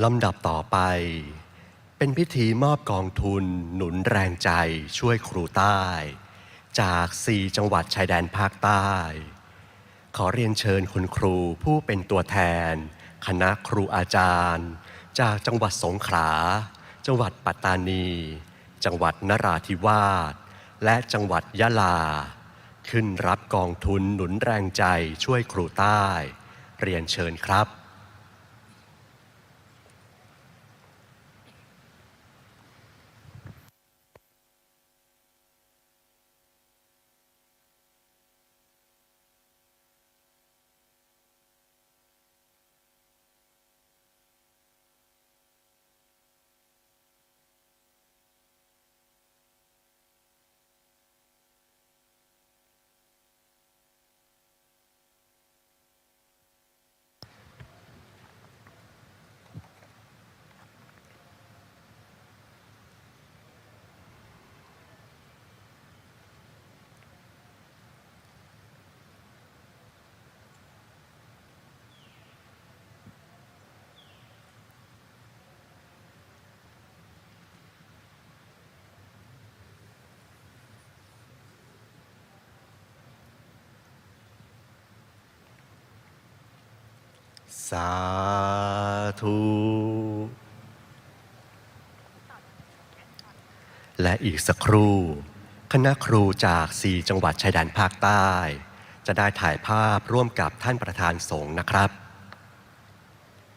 ลำดับต่อไป เป็นพิธีมอบกองทุนหนุนแรงใจช่วยครูใต้ จาก 4 จังหวัดชายแดนภาคใต้ ขอเรียนเชิญคุณครูผู้เป็นตัวแทน คณะครูอาจารย์ จากจังหวัดสงขลา จังหวัดปัตตานี จังหวัดนราธิวาส และจังหวัดยะลา ขึ้นรับกองทุนหนุนแรงใจช่วยครูใต้ เรียนเชิญครับ สาธุและอีกสักครู่ คณะครูจาก 4 จังหวัดชายแดนภาคใต้ จะได้ถ่ายภาพร่วมกับท่านประธานสงฆ์นะครับ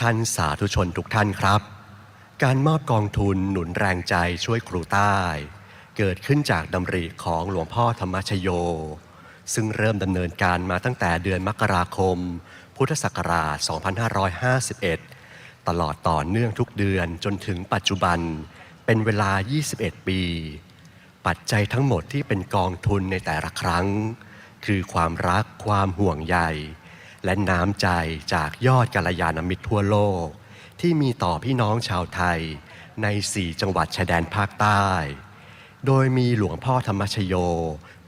ท่านสาธุชนทุกท่านครับ การมอบกองทุนหนุนแรงใจช่วยครูใต้ เกิดขึ้นจากดำริของหลวงพ่อธรรมชโย ซึ่งเริ่มดำเนินการมาตั้งแต่เดือนมกราคม พุทธศักราช 2551 ตลอดต่อเนื่องทุกเดือนจนถึงปัจจุบันเป็นเวลา 21 ปี ปัจจัยทั้งหมดที่เป็นกองทุนในแต่ละครั้ง คือความรักความห่วงใย และน้ำใจจากยอดกัลยาณมิตรทั่วโลก ที่มีต่อพี่น้องชาวไทยใน 4 จังหวัดชายแดนภาคใต้ โดยมีหลวงพ่อธรรมชโย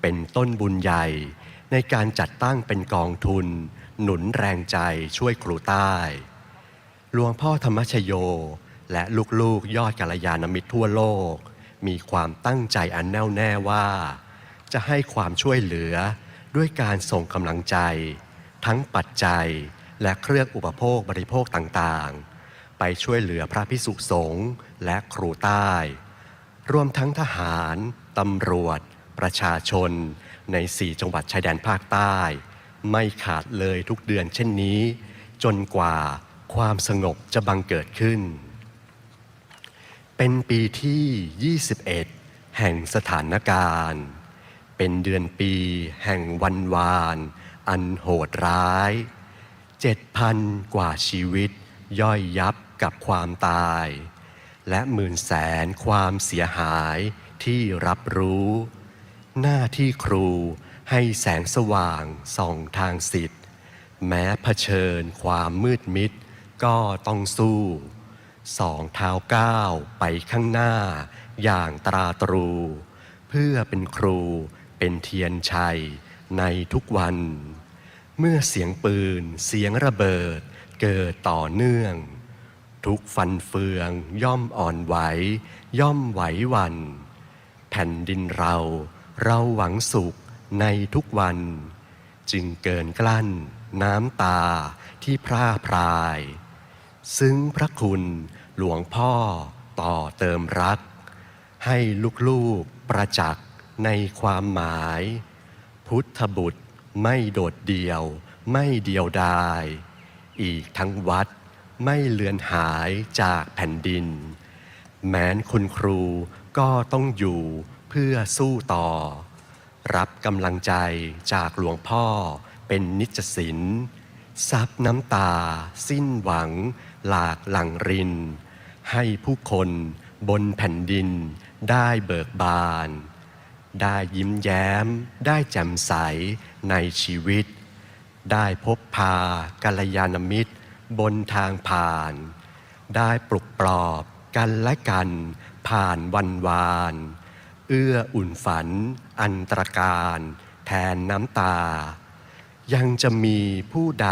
เป็นต้นบุญใหญ่ในการจัดตั้งเป็นกองทุน หนุนแรงใจช่วยครูใต้ หลวงพ่อธรรมชโย และลูกๆยอดกัลยาณมิตรทั่วโลก มีความตั้งใจอันแน่วแน่ว่า จะให้ความช่วยเหลือด้วยการส่งกำลังใจ ทั้งปัจจัยและเครื่องอุปโภคบริโภคต่างๆ ไปช่วยเหลือพระพิสุสงฆ์และครูใต้ รวมทั้งทหาร ตำรวจ ประชาชน ใน 4 จังหวัดชายแดนภาคใต้ ไม่ขาดเลยทุกเดือนเช่นนี้ จนกว่าความสงบจะบังเกิดขึ้น เป็นปีที่ 21 แห่งสถานการณ์ เป็นเดือนปีแห่งวันวาน อันโหดร้ายเจ็ดพันกว่าชีวิตย่อยยับกับความตาย และหมื่นแสนความเสียหายที่รับรู้ หน้าที่ครู ให้แสงสว่างส่องทางสิทธิ์แม้เผชิญความมืดมิด ก็ต้องสู้สองเท้าก้าวไปข้างหน้า อย่างตราตรู เพื่อเป็นครูเป็นเทียนชัยในทุกวัน เมื่อเสียงปืนเสียงระเบิดเกิดต่อเนื่อง ทุกฟันเฟืองย่อมอ่อนไหว ย่อมไหววัน แผ่นดินเราเราหวังสุข ในทุกวัน จึงเกินกลั้น น้ำตาที่พร่าพราย ซึ้งพระคุณหลวงพ่อต่อเติมรัก ให้ลูกๆประจักษ์ในความหมาย พุทธบุตรไม่โดดเดี่ยวไม่เดียวดาย อีกทั้งวัดไม่เลือนหายจากแผ่นดิน แม้นคุณครูก็ต้องอยู่เพื่อสู้ต่อ รับกำลังใจจากหลวงพ่อ เป็นนิจศิลซับน้ำตา สิ้นหวัง หลากหลังริน ให้ผู้คนบนแผ่นดิน ได้เบิกบาน ได้ยิ้มแย้ม ได้แจ่มใสในชีวิต ได้พบพากัลยาณมิตร บนทางผ่าน ได้ปลุกปลอบกันและกันผ่านวันวาน เอื้ออุ่นฝัน อันตรการ แทนน้ำตา ยังจะมีผู้ใด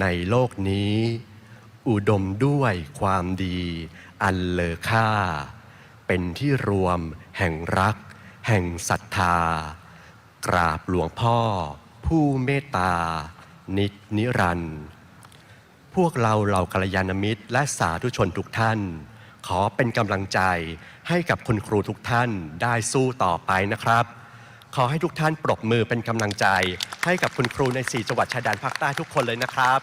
ในโลกนี้ อุดมด้วยความดี อันเลอค่า เป็นที่รวมแห่งรัก แห่งศรัทธา กราบหลวงพ่อ ผู้เมตตา นิจนิรันดร์พวกเราเหล่ากัลยาณมิตรและสาธุชนทุกท่าน ขอเป็นกำลังใจ ให้กับคุณครูทุกท่านได้สู้ต่อไปนะครับ ขอให้ทุกท่านปรบมือเป็นกำลังใจ ให้กับคุณครูใน 4 จังหวัดชายแดนภาคใต้ทุกคนเลยนะครับ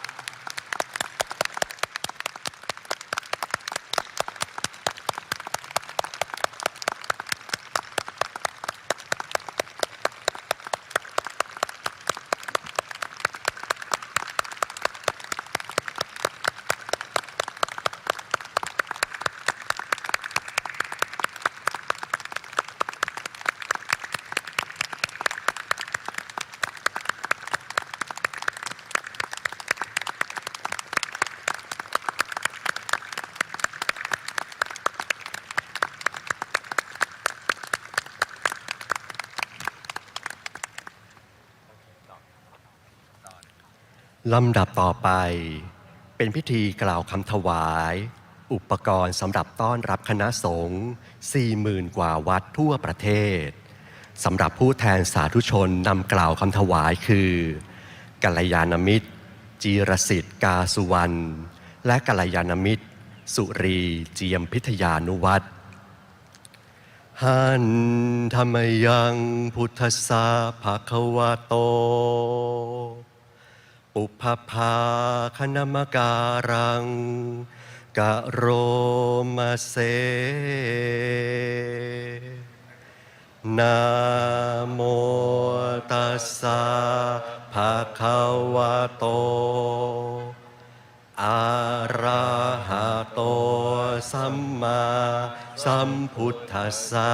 ลำดับต่อไป เป็นพิธีกล่าวคำถวาย อุปกรณ์สำหรับต้อนรับคณะสงฆ์40,000 กว่าวัดทั่วประเทศสำหรับผู้แทนสาธุชนนำกล่าวคำถวายคือกัลยาณมิตร จีรสิทธิ์กาสุวรรณและกัลยาณมิตร สุรีเจียมพิทยานุวัตรหันธรรมยังพุทธสาภาควะโต ปุพพาคณมการังกะโรมาเซนะโมตัสสะภะคะวะโต อะระหะโต สัมมาสัมพุทธัสสะ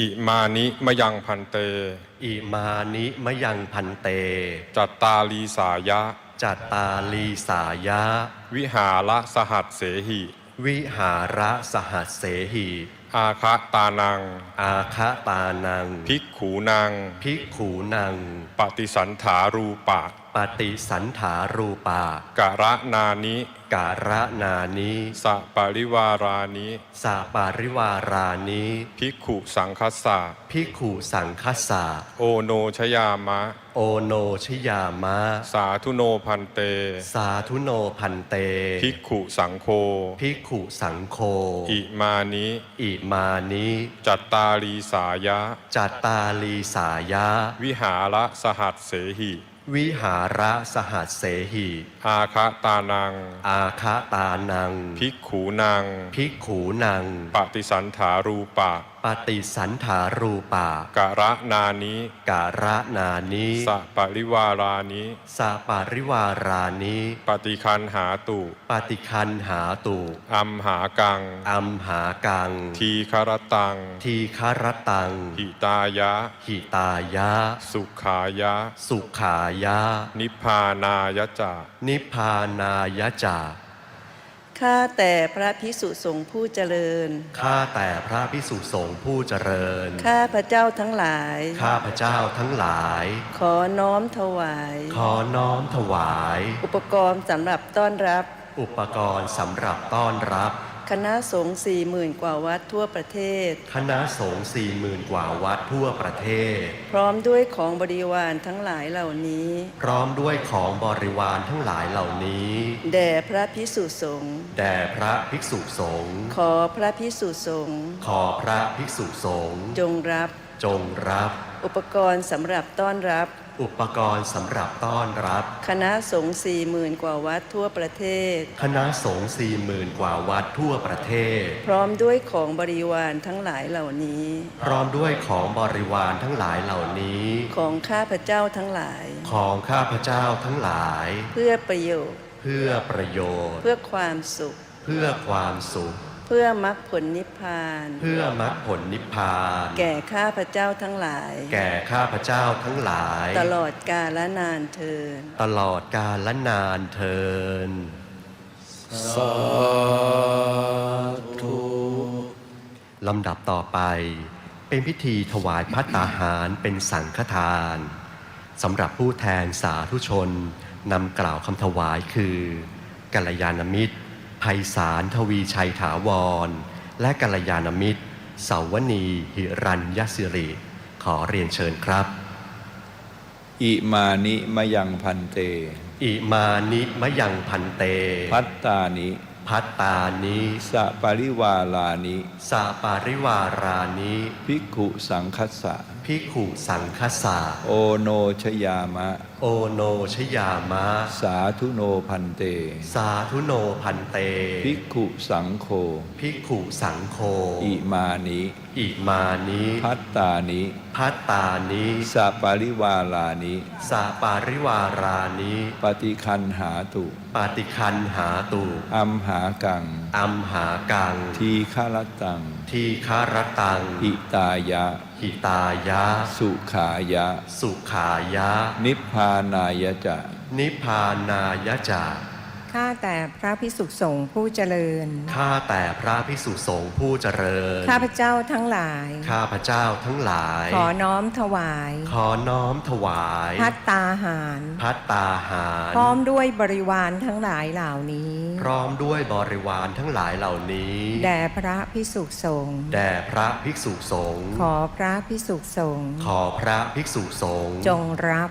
อิมานิมะยังพันเต อิมานิมะยังพันเต จัตตาลีสายะ จัตตาลีสายะ วิหาระสหัสเสหิ วิหาระสหัสเสหิ อาคะตานัง อาคะตานัง ภิกขูนัง ภิกขูนัง ปฏิสันถารูปะ ปฏิสันถารูปากะระนานิการะนานิสะปริวารานิสาปาริวารานิภิกขุสังคัสสะภิกขุสังคัสสะโอโนชยามะ โอโนชยามะ สาธุโนพันเต สาธุโนพันเตภิกขุสังโฆภิกขุสังโฆอิมานิอิมานิจัตตาลีสายะ จัตตาลีสายะ วิหาระสหัสเสหิ วิหาระสหัสเสหิอาคะตานัง อาคะตานัง ภิกขูนัง ภิกขูนัง ปฏิสันถารูปะปฏิสันถารูปากะระนานิการะนานิสะปริวารานิสาปาริวารานิปฏิคันหาตุปฏิคันหาตุอัมหากังอัมหากัง ทีคารตัง ทีคารตัง หิตายะ หิตายะ สุขายะ สุขายะ นิพพานายะจะ นิพพานายะจา ข้าแต่พระพิสุสงฆ์ผู้เจริญ ข้าแต่พระพิสุสงฆ์ผู้เจริญ ข้าพระเจ้าทั้งหลาย ข้าพระเจ้าทั้งหลาย ขอน้อมถวาย ขอน้อมถวาย อุปกรณ์สำหรับต้อนรับ อุปกรณ์สำหรับต้อนรับ คณะสงฆ์สี่หมื่นกว่าวัดทั่วประเทศ คณะสงฆ์สี่หมื่นกว่าวัดทั่วประเทศ พร้อมด้วยของบริวารทั้งหลายเหล่านี้ พร้อมด้วยของบริวารทั้งหลายเหล่านี้ แด่พระพิสุสงฆ์แด่พระภิกษุสงฆ์ขอพระพิสุสงฆ์ขอพระภิกษุสงฆ์จงรับ จงรับ อุปกรณ์สำหรับต้อนรับ อุปกรณ์สำหรับต้อนรับ คณะสงฆ์สี่หมื่นกว่าวัดทั่วประเทศ คณะสงฆ์สี่หมื่นกว่าวัดทั่วประเทศ พร้อมด้วยของบริวารทั้งหลายเหล่านี้ พร้อมด้วยของบริวารทั้งหลายเหล่านี้ ของข้าพระเจ้าทั้งหลาย ของข้าพเจ้าทั้งหลาย เพื่อประโยชน์ เพื่พื่อประโยชน์ เพื่อความสุข เพื่อความสุข เพื่อมรรคผลนิพพาน เพื่อมรรคผลนิพพาน แก่ข้าพเจ้าทั้งหลาย แก่ข้าพเจ้าทั้งหลาย ตลอดกาลนานเทิน ตลอดกาลและนานเทินสาธุลำดับต่อไปเป็นพิธีถวายพัตตาหารเป็นสังฆทานสำหรับผู้แทนสาธุชนนำกล่าวคำถวายคือกัลยาณมิตร ไพศาลทวีชัยถาวร และกัลยาณมิตร เสาวนีหิรัญยสิริ ขอเรียนเชิญครับ อิมานิมะยังพันเต อิมานิมะยังพันเต พัตตานิพัตตานิสะปริวาลานิสาปาริวารานิภิกขุสังคัสสะ พิกขุสังคสาโอโนชยามะ โอโนชยามะ สาธุโนพันเต สาธุโนพันเต ภิกขุสังโฆพิกขุสังโฆอิมานิอิมานิพัตตานิพัตตานิสะปริวาลานิสาปาริวารานิปฏิคันหาตุปาติคันหาตุอัมหากังอัมหากัง ทีฆารตัง ทีคารตัง อิตายะ หิตายะ สุขายะ สุขายะ นิพพานายะจะ นิพพานายะจา ข้าแต่พระพิสุสงฆ์ผู้เจริญ ข้าแต่พระพิสุสงฆ์ผู้เจริญ ข้าพเจ้าทั้งหลาย ข้าพเจ้าทั้งหลาย ขอน้อมถวาย ขอน้อมถวาย พัตตาหาร พัตตาหาร พร้อมด้วยบริวารทั้งหลายเหล่านี้ พร้อมด้วยบริวารทั้งหลายเหล่านี้ แด่พระพิสุสงฆ์ แด่พระภิกษุสงฆ์ ขอพระพิสุสงฆ์ ขอพระภิกษุสงฆ์ จงรับ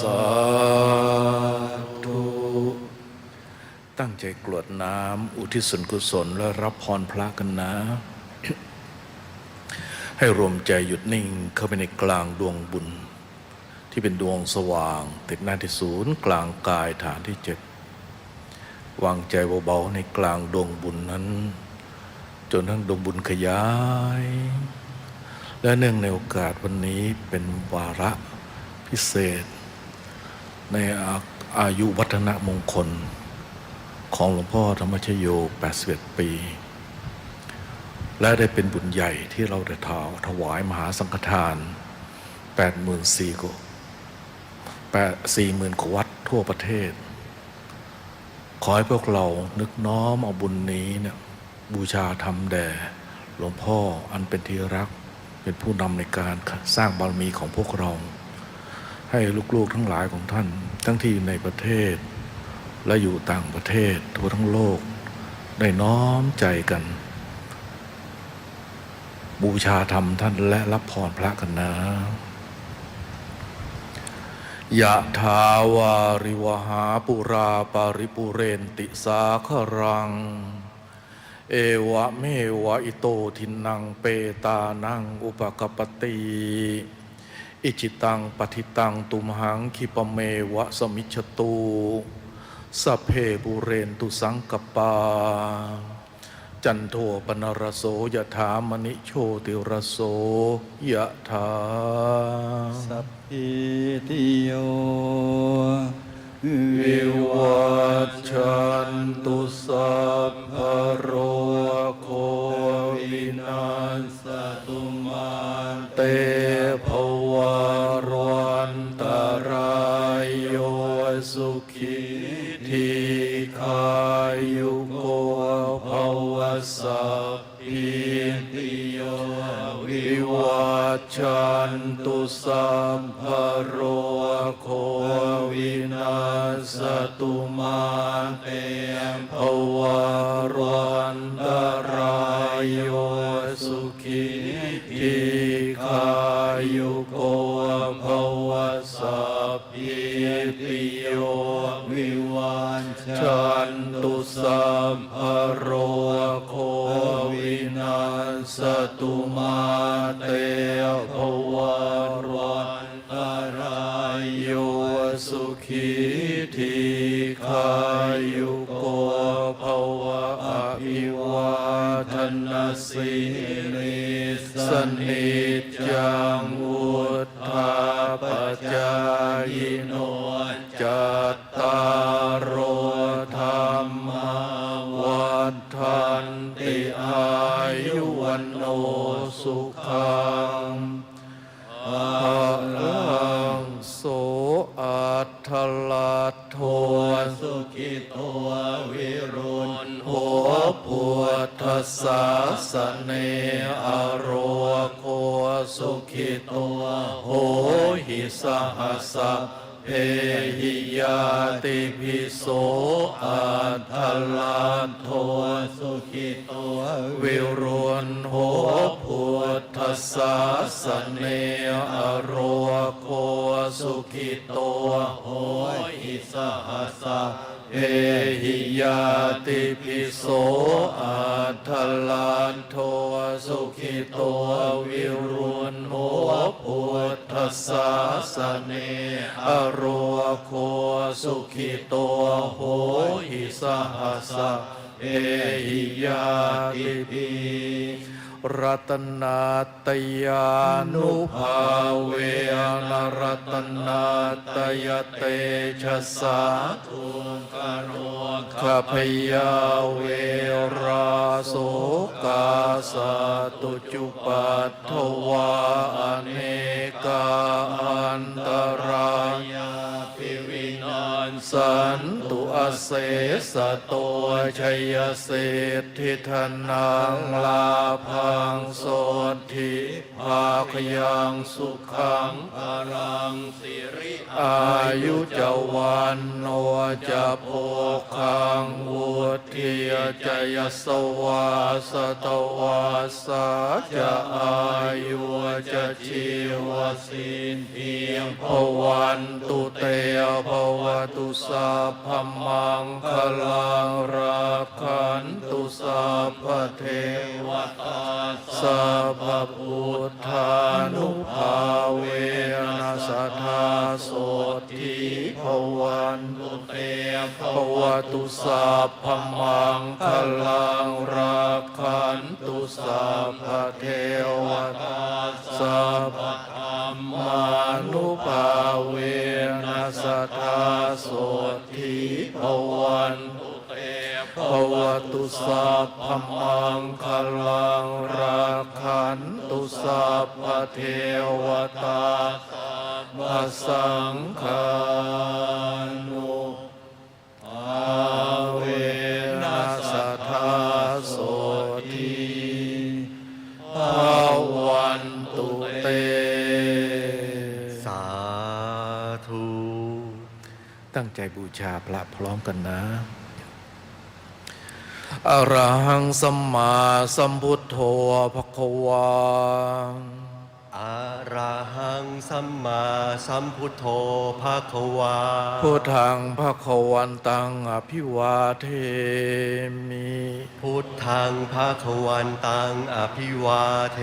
สาธุตั้งใจกรวดน้ำอุทิศส่วนกุศลและรับพรพระกันนะ ให้รวมใจหยุดนิ่งเข้าไปในกลางดวงบุญ ที่เป็นดวงสว่าง ติดหน้าที่ศูนย์กลางกายฐานที่เจ็ดวางใจเบาๆในกลางดวงบุญนั้น จนทั้งดวงบุญขยาย และเนื่องในโอกาสวันนี้เป็นวาระ พิเศษ ในอาอายุวัฒนมงคล ของหลวงพ่อธรรมชโย 81 ปี และได้เป็นบุญใหญ่ที่เราได้ถาถวายมหาสังฆทาน 84กว่า40,000กว่าวัดทั่วประเทศ ขอให้พวกเรานึกน้อมเอาบุญนี้เนี่ยบูชาธรรมแด่หลวงพ่ออันเป็นที่รักเป็นผู้นำในการสร้างบารมีของพวกเรา ให้ลูกๆทั้งหลายของท่าน ทั้งที่ในประเทศ และอยู่ต่างประเทศทั่วทั้งโลก ได้น้อมใจกัน บูชาธรรมท่านและรับพรพระกันนะยะถาวาริวหาปุราปาริปุเรนติสาครัง เอวะเมวะอิโตทินังเปตานังอุปกปติ อิจิตังปฏิตังตุมหังคิปะเมวะสมิชตุสัพเพบุเรนตุสังกปา จันโทปนรโสยถามณิโชติรโสยะถาสัพพิติโยวิวัชชันตุสัพพะโร ติโยวิวันชันตุสัมภโรโควินาสตุมาเตภ ทัลานโทสุขิโตวิรุณโหพุทธสาสเนอโรโคสุขิโตโหหิสหัสะเอหิยาติพิ รัตนาตยานุภาเวนรัตนาตยเตชะสาทุกโรขพยาเวราโสกาสตุจุปัตถวาอเนกาอันตรายาันสันตุอเสสะโตชัยเศรษฐิธนังลาพังโสธิภาคยังสุขังพลังสิริอายุจวันโนจะโพคังวุฒิยจยสวาสตวาสาจะอายุจะชีวสินเพียงพวันตุเตภวตุสัพพมังคลังรักขันตุสัพเทวตาสัพพุทธานุภาเวนัสทธาโสทิภวันตุเตภวตุสัพพมังคลังรักขันตุสัพเทวตาสัพพธรรมานุภาเว สทธาโสทิภวันตุเตภวตุสัพพมังคลังรักขันตุสัพพเทวตาสัพพสังฆานุภา ใจบูชาพระพร้อมกันนะอรหังสัมมาสัมพุทโธภควาอะระหังสัมมาสัมพุทโธภาควาพุทธังภควันตังอภิวาเทมิ พุทธังภาควันตังอภิวาเท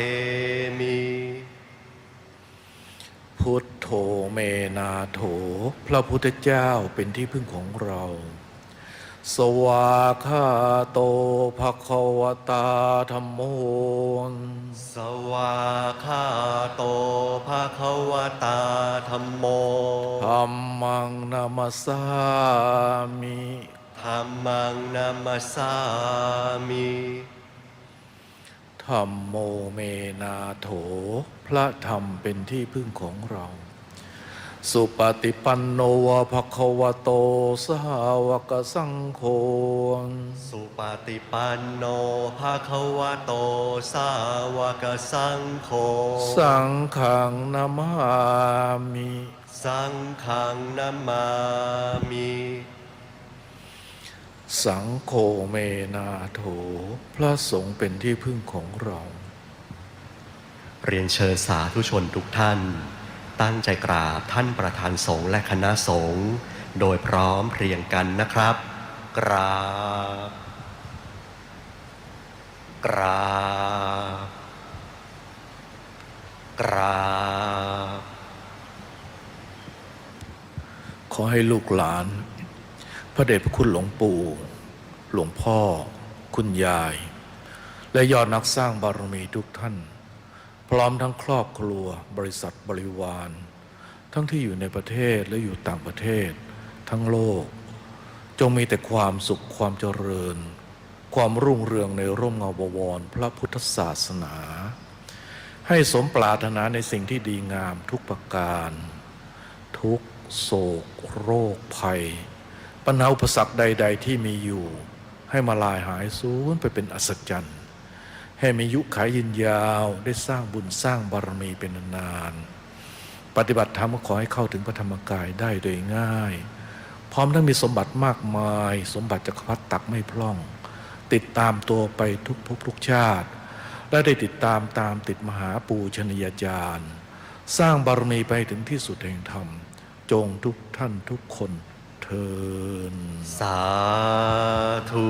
มิพุท โธเมนาโถ พระพุทธเจ้าเป็นที่พึ่งของเรา สวาคาโตภควตาธรรมโมสวาคาโตภาควตาธรรมโมธรรมังนามาสามิธรรมังนามาสามิธรรมโมเมนาโถ พระธรรมเป็นที่พึ่งของเรา สุปฏิปันโนวะภควโตสาวกสังโฆ สุปฏิปันโนภาควโตสาวกสังโฆ สังขังนามามิ สังฆังนามามิ สังโฆเมนาโถ พระสงฆ์เป็นที่พึ่งของเรา เรียนเชิญสาธุชนทุกท่าน ตั้งใจกราบท่านประธานสงฆ์และคณะสงฆ์โดยพร้อมเพรียงกันนะครับ กราบ กราบ กราบ ขอให้ลูกหลาน พระเดชพระคุณหลวงปู่ หลวงพ่อ คุณยาย และยอดนักสร้างบารมีทุกท่าน พร้อมทั้งครอบครัว บริษัทบริวาร ทั้งที่อยู่ในประเทศและอยู่ต่างประเทศ ทั้งโลก จงมีแต่ความสุขความเจริญ ความรุ่งเรืองในร่มเงาบวร พระพุทธศาสนา ให้สมปรารถนาในสิ่งที่ดีงามทุกประการ ทุกโศก โรคภัย ปัญหาอุปสรรคใด ๆ ที่มีอยู่ ให้มาลายหายสูญไปเป็นอัศจรรย์ ให้มียุขายยืนยาวได้สร้างบุญสร้างบารมีเป็นนานๆปฏิบัติธรรมขอให้เข้าถึงพระธรรมกายได้โดยง่าย พร้อมทั้งมีสมบัติมากมาย สมบัติจักรพรรดิตักไม่พร่อง ติดตามตัวไปทุกภพทุกชาติ และได้ติดตามตามติดมหาปูชนียาจารย์ สร้างบารมีไปถึงที่สุดแห่งธรรม จงทุกท่านทุกคนเทินสาธุ